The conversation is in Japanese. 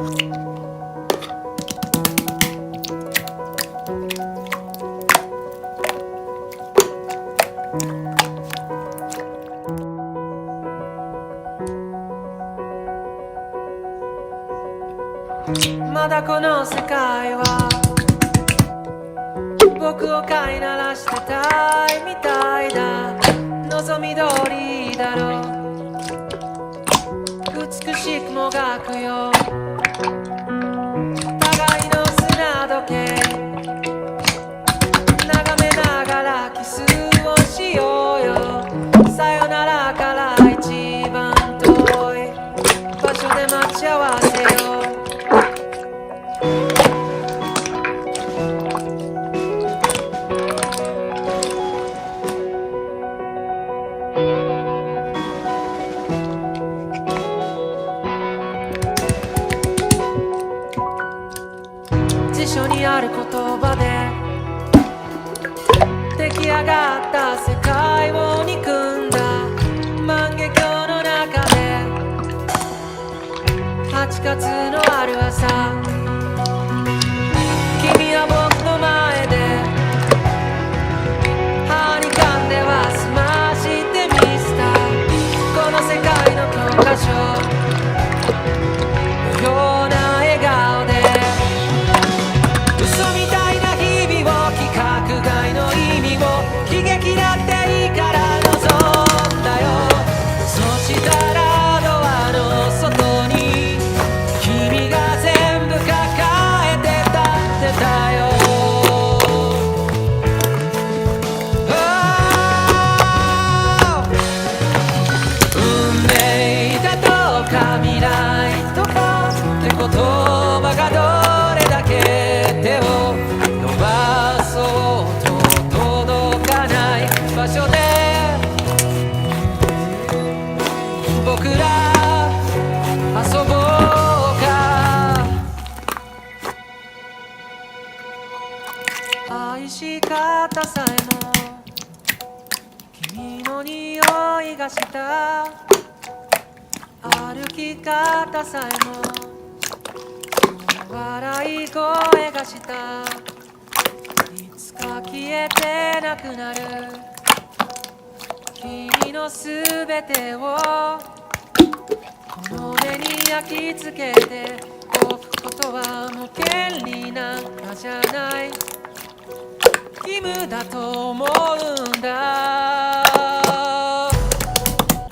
まだこの世界は僕を飼いならしてたいみたいだ。望み通りだろう。美しくもがくよ。辞書にある言葉で出来上がった世界を憎んだ。万華鏡の中で8月のある朝。君は僕愛し方さえも君の匂いがした。歩き方さえも笑い声がした。いつか消えてなくなる。君のすべてをこの目に焼き付けておくことはもう権利なんかじゃない。義務だと思うん